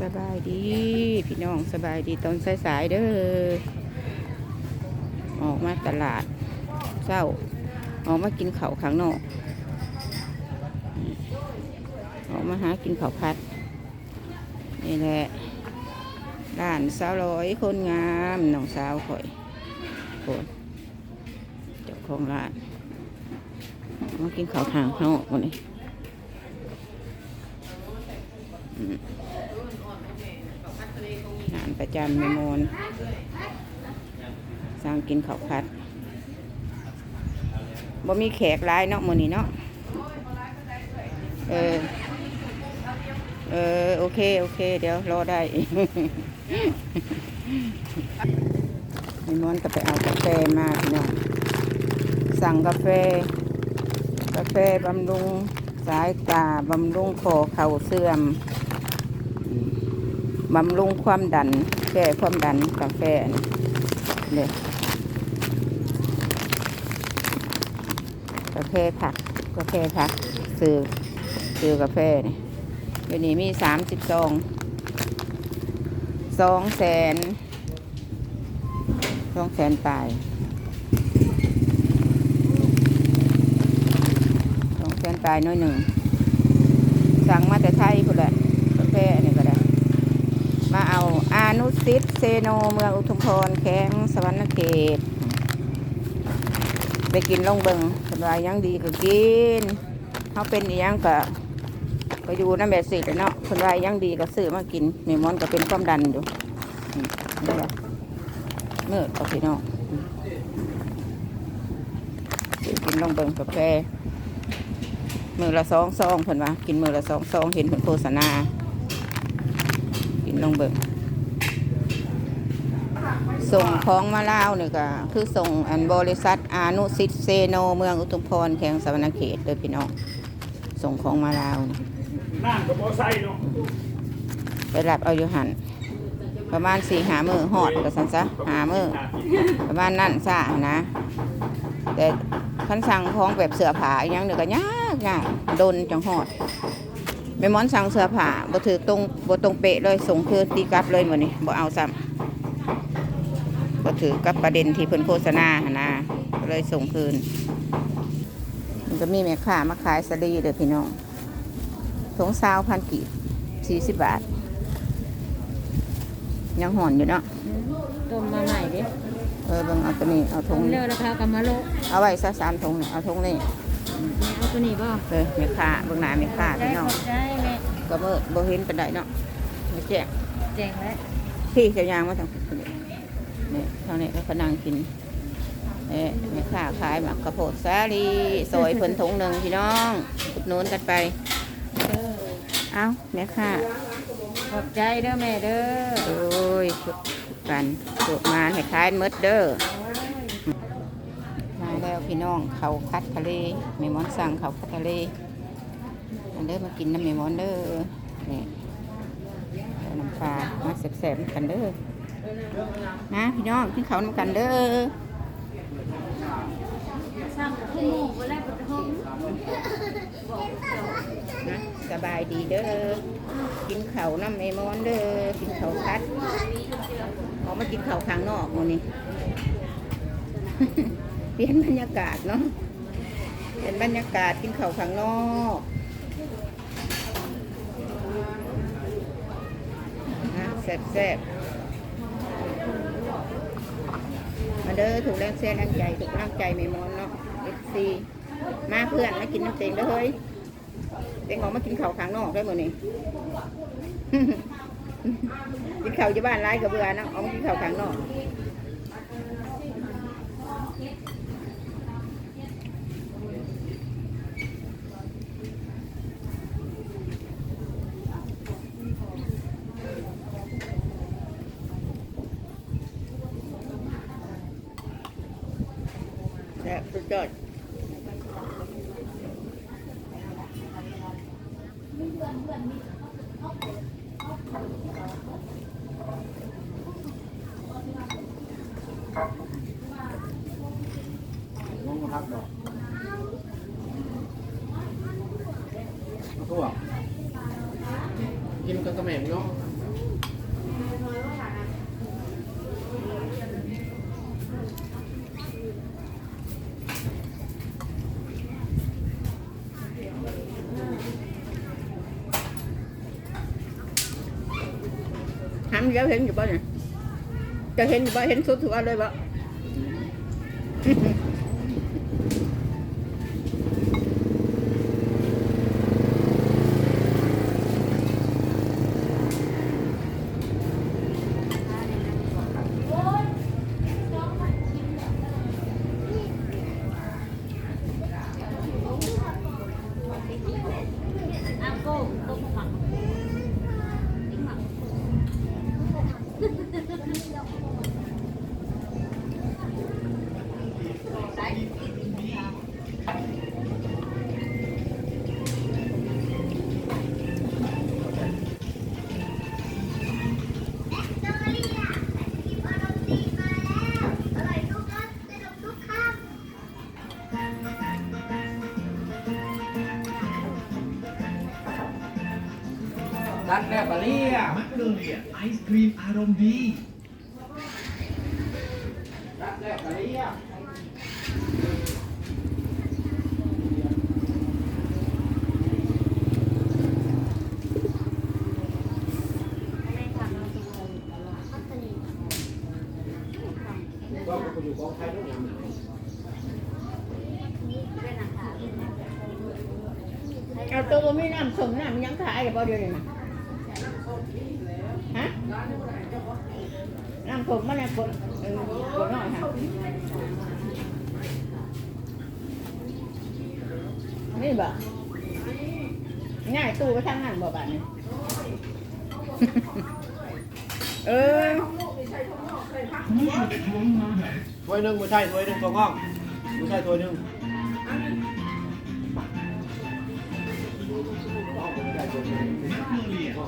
สบายดี พี่น้องสบายดีตอนสายๆเด้อออกมาตลาดเศร้าออกมากินเขาข้างนอกออกมาหากินเขาพัด นี่แหละร้านสาวร้อยคนงามน้องสาวข่อยคนเจ้าของร้านมากินเขาทางข้างนอกวันนี้ ประจำในโมนสร้างกินข้าวผัดบ่มีแขกหลายเนาะมื้อนี้เนาะเออเออโอเค โอเค เดี๋ยวรอได้ในโมนก็ไปเอากาแฟมาพี่น้องสั่งกาแฟ กาแฟบำรุงสายตาบำรุงคอเข่าเสื่อม บำรุงความดันแก้ความดันกาแฟนี่ยกาแฟผักกาแฟผักซื้อซื้อกาแฟนี่เดี๋ยวนี้มีสามสิบสองสองแสนสองแสนปลายสองแสนปลายน้อยหนึ่งสั่งมาแต่ไทยพุ่นแหละกาแฟอันนี้ก็ได้ มาเอาอา นุสิตเซโนเมืองอุทุมพรแข้งสวรรณเขตไปกินลงเบิงสบายยังดีก็กินเขาเป็นยังก็ก็อยู่น้ำแบบสิเลยเนาะสบายยังดีก็ซื้อมากินเมมอนก็เป็นความดันอยู่อืมนี่แหละเมื่อกับพี่น้องอืมซื้อกินลงเบิงกาแฟมือละสองซองเพิ่นว่ากินมือละสองซองเห็นเพิ่นโฆษณากินลงเบิง ส่งของมาลาวนี่ก็คือส่งอันบริษัทอานุสิตเซโนเมืองอุทุมพรแขวงสวรรณเขตเด้อพี่น้องส่งของมาลาวนี่น้ำกับมอไซค์เนาะไปรับเอาอยู่หันประมาณสี่หามือหอดก็สันซะหามือประมาณนั่นซะนะ แต่คันสั่งของแบบเสื้อผ้าอหยังเดี๋ยวก็ยากยากโดนจังหอดแม่หมอนสั่งเสื้อผ้าบ่ถือตรงบ่ตรงเป๊ะเลยส่งคือตีกลับเลยหมดนี่บ่เอาซ้ำ บ่ถือกับประเด็นที่เพิ่นโฆษณาหั่นนะก็เลยส่งคืน มันก็มีแม่ค้ามาขายสลีเด้อพี่น้องถุงซาวพันกีบสี่สิบบาท ยังห่อนอยู่เนาะต้มมาใหม่ดิเออเบิ่งเอาตัวนี้เอาถุต้งมเร็วแล้วพากับมาโลกเอาไว้ซะสามถุงนี่เอาถุงนี่แม่เอาตัวนี้บ่เออแม่ค้าเบิ่งหน้าแม่ค้าได้พี่น้องขอบใจแม่ก็เมื่อบ่เห็นปานใดเนาะไม่แจ้งแจ้งแล้วพี่เจ้ายางมาทาง นี้นี่เท่านี้แล้วก็นั่งกินเอ๊ะแม่ค้าขายหมักกระโพดสาลีซอยเพิ่นถุงหนึ่งพี่น้องอุดหนุนกันไป เอ้าแม่ค้าขอบใจเด้อแม่เด้อโอ้ยกันสุกมาให้ขายหมดเด้อมาแล้วพี่น้องเขาคัดทะเลแม่หมอนสั่งเขาคัดทะเลอันเด้อมากินน้ำแม่หมอนเด้อนี่น้ำปลามาแซ่บๆกันเด้อ นะพี่น้องกินเขาวน้ำกันเด้อสร้างกับผู้หมู่บ่แล้วบ่ห้องนะสบายดีเด้อ กินข้าวน้ำเมมอนเด้อ กินข้าวพัดออกมากินข้าวข้างนอกมื้อนี้เปลี่ยนบรรยากาศเนาะเปลี่ยนบรรยากาศกินข้าวข้างนอกนะแซ่บๆมา เด้อถูกแรงเส้นแรงใจถูกแรงใจไม่มอนเนาะเอฟซีมาเพื่อนมากินน้ำเต็งเด้อเฮ้ยเต็งออกมากินข้าวข้างนอกได้หมดนี่กินข้าวอยู่บ้านร้ายกับเบื่อเนาะออกมากินข้าวข้างนอก แซ่บสุดยอดลงมาพักดอกมาตัวกินกับกระแหม่เนาะ หันเดี๋ยวเห็นอยู่บ่เนี่ยจะเห็นอยู่บ่เห็นสุดถือว่าเลยบ่อ้า รักแน่ปะเนี่ยมักโนเลียไอศครีมอารมณ์ดีรักแน่ปะเนี่ยไม่ทำเราจะงงก็ไปอยู่กองไทยทุกอย่างเป็นอาหารเอาตัวบ่มีน้ำส่งน้ำยังขายได้บ่เดี๋ยวนี้นะฮะ น้ำผมมันน่ะกดเออกดหน่อยค่ะนี่บ่ง่ายตู้ไปทางนั้นบ่บาดนี้เออถ้วยหนึ่งไม่ใช่ถ้วยหนึ่งตัวงอกไม่ใช่ถ้วยหนึ่ง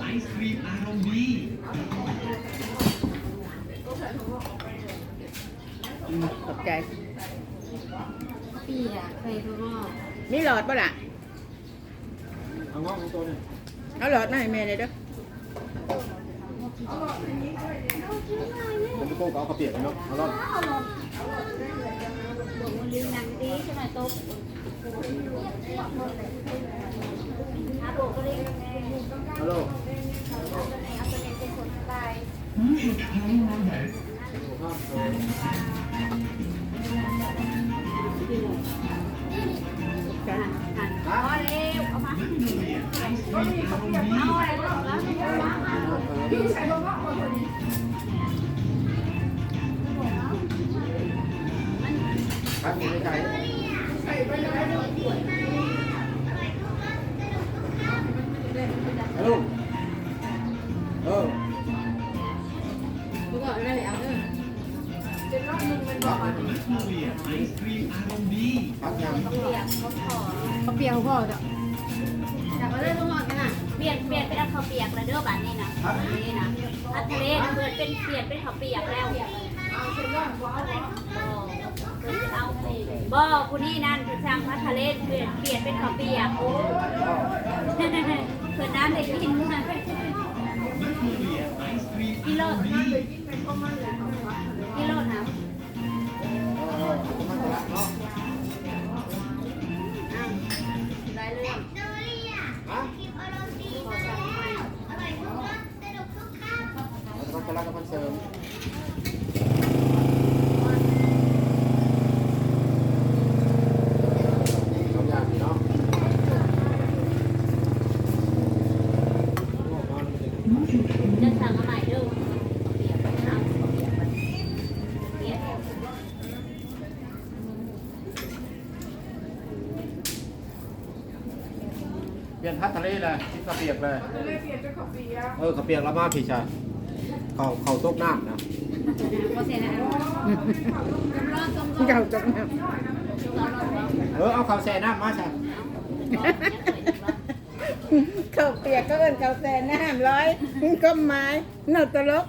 ไอศครีมอารมณ์ดี อบใจปีอะเคยรู้ว่ามีหลอดป่ะล่ะ เอางอกของตัวหนึงเอาหลอดมาให้แม่เลยเด้อผมไม่โก้ก็เอาข้าวเปียกไปเนาะเอารอดบอกมันลิงนังดีใช่ไหมตุ๊กอาโบก็ลิงฮัลโหลเอาตัวนี้เป็นคนตายกัน ครับมีในใจฮัลโหลเออกูบอกเลยเอาเด้อครับมันเลียไอศครีมอารมณ์ดีครับยังเปียกเขาขอเขาเปียกพ่อจ้ะอยากมาเล่นลูกหมอนกันอะเปลี่ยนเปลี่ยนเป็นข้าวเปียกแล้วเด้อบัดนี้นะนี่นะอัทะเลนเปิดเป็นเปลี่ยนเป็นข้าวเปียกแล้วเอาเส้นย่างเอาอ บ่ผู้นี้นั่นคือช่างพัทะเลเปลี่ยนเปลี่ยนเป็นข้าเปียกโอ้เปิดน้ำได้กินมากกิโลดกิโลนะ เปลี่ยนพัดทะเลเลยคิดกระเปียกเลยเปลี่ยนเป็นข้าวเปียกเออข้าวเปียกแล้วมาพี่ชายเขาเขาตกน้ำนะก็เสร็จแล้วเจ้าจงน้เออเอาข้าวแช่น้ำมาใช่ำข้าวเปียกก็เอิ้นข้าวแซ่น้ำร้อยก็ไม้เน่าตลก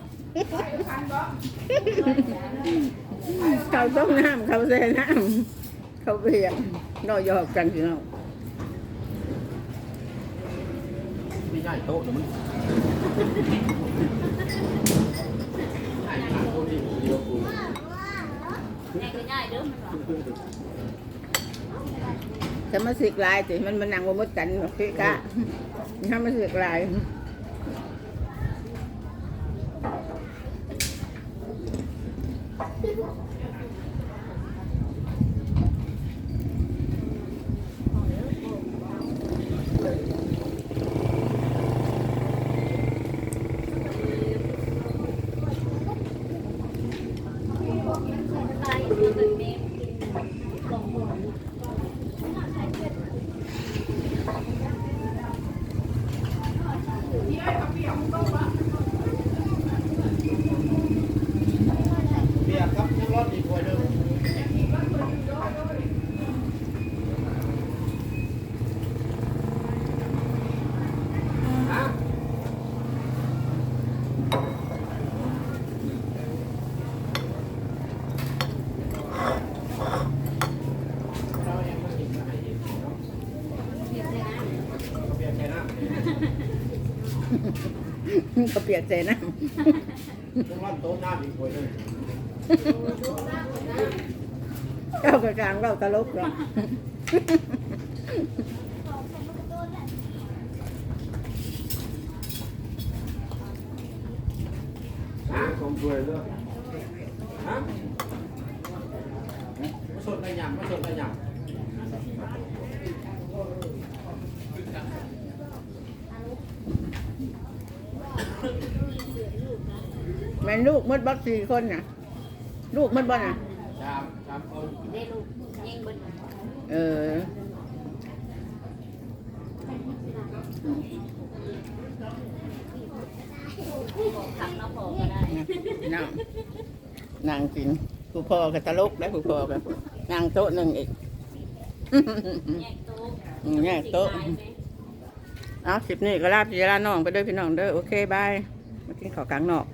ข้าวต้มน้ำข้าวแซ่น้ำข้าวเปียกเราหยอกกันพี่น้อง ใหญ่โต๊ะเดี๋ยวมันใหญ่มากโต๊ะที่เดียวกูแม่ก็ง่ายเด้อมันว่าจะมาสึกลายสิมันมันนั่งบนมดกันหรอกพี่กะถ้ามาสึกลาย ตายอยู่เป็นแม่กินกล่องหมู เปียกครับทุกรถอีกถ้วยหนึงฮะเราเองก็กินมาให้เองเนาะ เก็บเลยนะ เปียกแค่นั้น ก็เปียกใจนะทุกรถโต๊ะน้ำอีกถ้วยหนึงเจ้ากระกลางเราตลกเรอฮะผมถ้วยเลยฮะมาสดได้ยังมาสดได้ยัง ม่นลูกมดบักสี่คนน่ะ ลูกมดบ่น่ะชามชามคนได้ลูกยิงบนเออ ขังเราพอก็ได้นั่งนั่งกินผู้พ่อก็ตลกแล้วผู้พ่อก็นั่งโต๊ะหนึ่งอีก แยกโต๊ะอืมแยกโต๊ะเอาคลิปนี้ก็ลาพี่ลาน้องไปเด้วยพี่น้องเด้อโอเคบายมากินข้าวกลางนอก